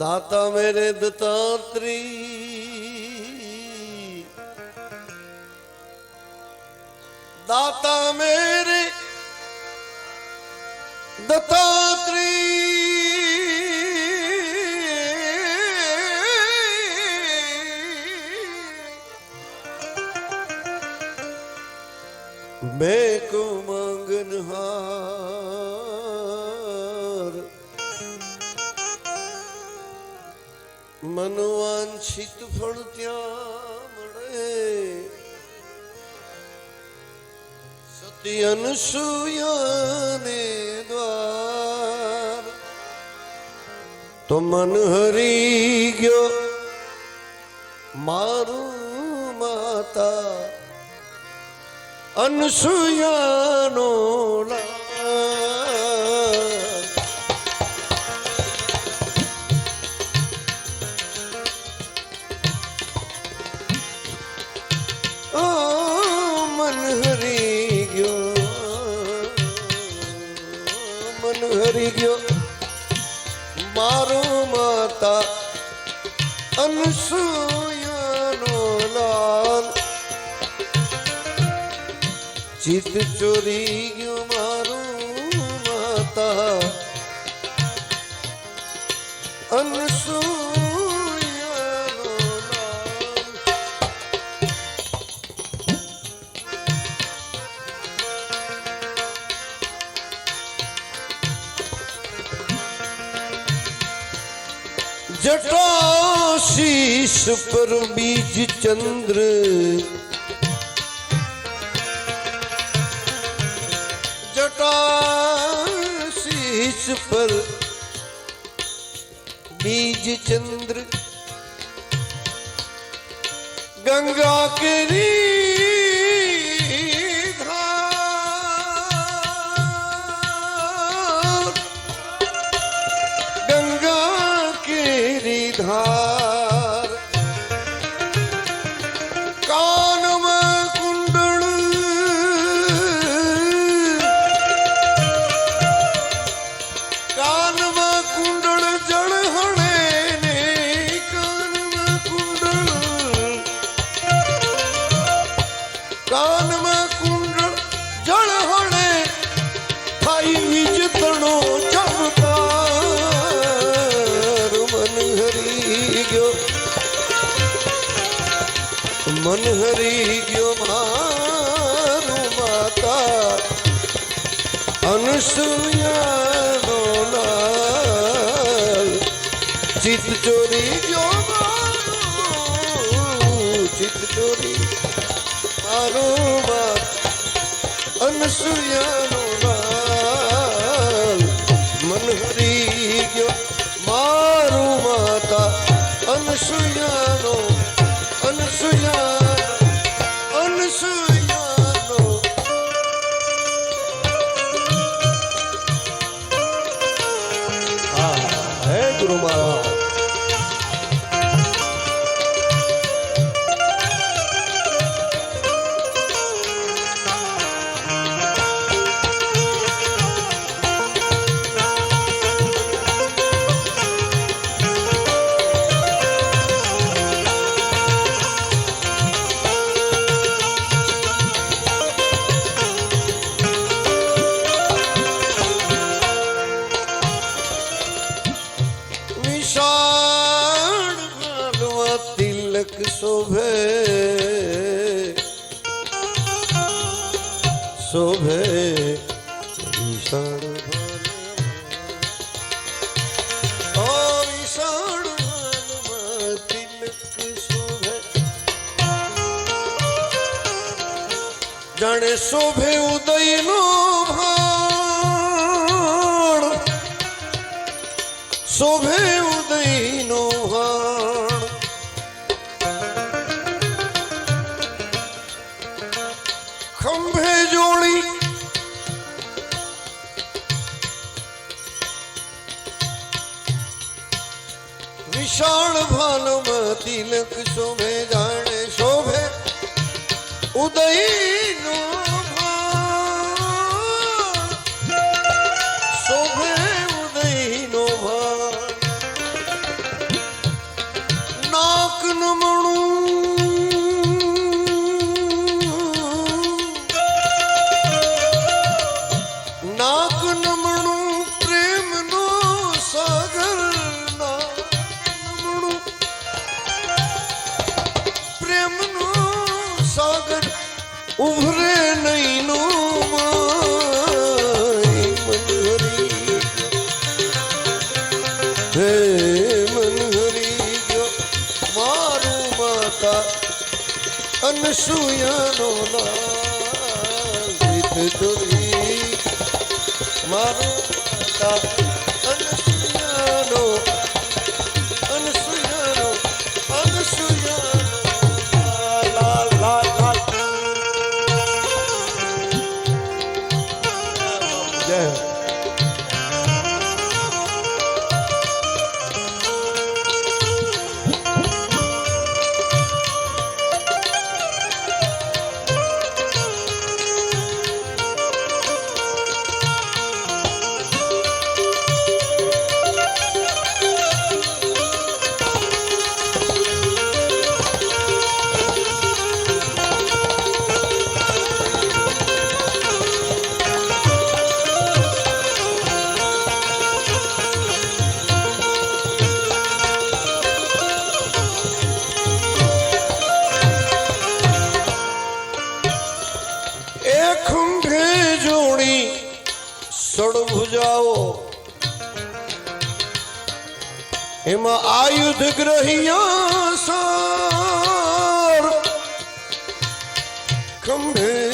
दाता मेरे दतात्री दाता मेरे दता મનવાંછિત ફળ ત્યાં મળે. સતી અનસૂયાને દ્વાર. તો મન હરી ગયો. મારું માતા અનસૂયાનો લાલ અનસૂયાનો લાલ ચિત ચોરી ગયો મારું માતા. જટાશીશ પર બીજ ચંદ્ર. જટાશીશ પર બીજ ચંદ્ર. ગંગા કેરી મન હરી ગયો મારું માતા. અનસૂયાનો લાલ. ચિત ચોરી ગયો ચિત ચોરી મારું બાપ. અનસૂયાનો શોભે શોભે જાણે શોભે ઉદય નો શોભે વિશાળ ભાલમાં તિલક શોભે જાણે શોભે. ઉદયનો હે મન હરી ગયો મારું માતા અનસુયાનો નામ ધોરી મારું માતા અનસુયાનો ખંભે જોડી સડભુજાઓ એમાં આયુધ ગ્રહિયા સાર. ખંભે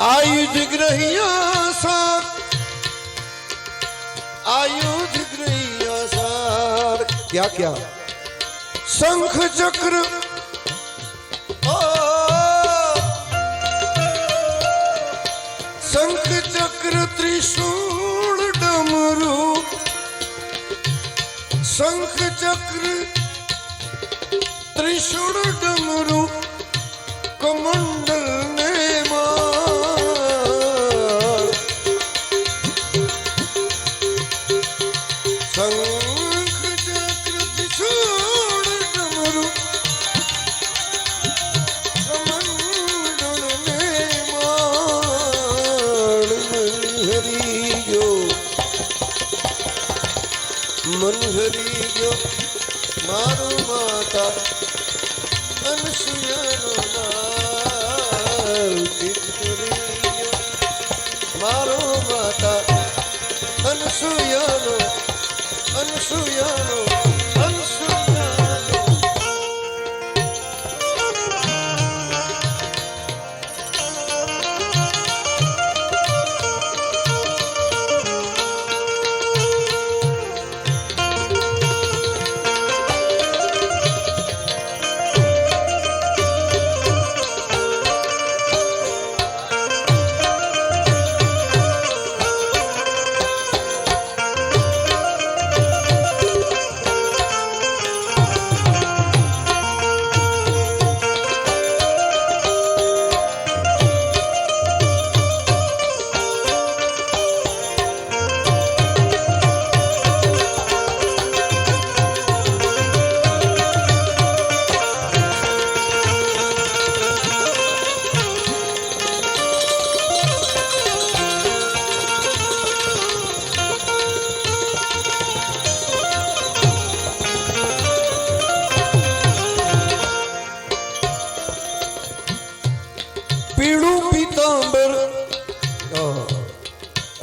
આયુધ ગ્રહિયા સાર. આયુધ ગ્રહ્ય સાર ક્યાં ક્યાં? શંખ ચક્ર. શંખ ચક્ર ત્રિશૂળ ડમરુ. શંખ ચક્ર ત્રિશૂળ ડમરુ. કમંડલ મન હરી ગયો. મારું માતા અનસુયાનો મારો માતા અનસુયાનો અનસુયાનો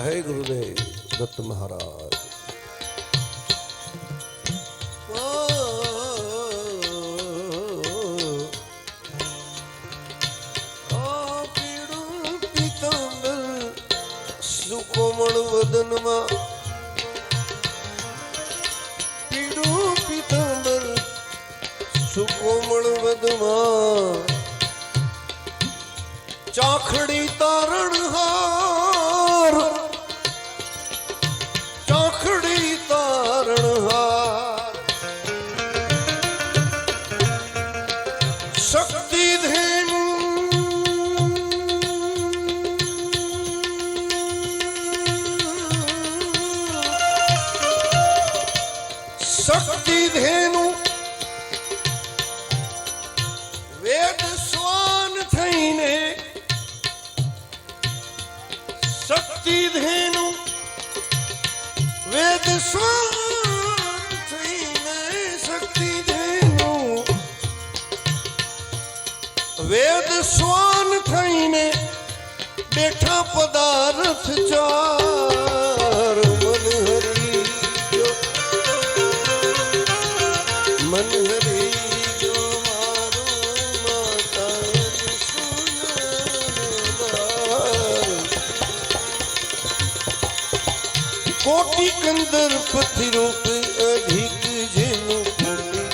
હે ગુરુદેવ દત્ત મહારાજ સુકોમળ વદનમાં પીળું પીતાંબર સુકોમળ વદમાં ચાખડી તારણ હાર શક્તિ ધેનુ. વેદ સ્વાન થઈને શક્તિ ધેનુ. વેદ સ્વાન થઈને શક્તિ ધેનું. વેદ સ્વાન થઈને બેઠા પદાર્થ ચાર. કોટી કંદર પતિ રૂપ અધિક જેનું કોટી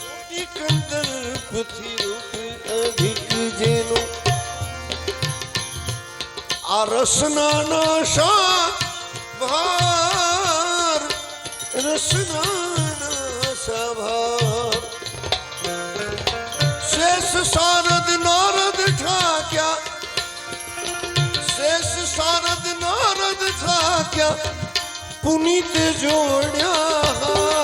કોટી કંદર પતિ રૂપ અધિક જેનું આ રસના નાશા ભાર રસના ક્યાં પુનિત જોડ્યા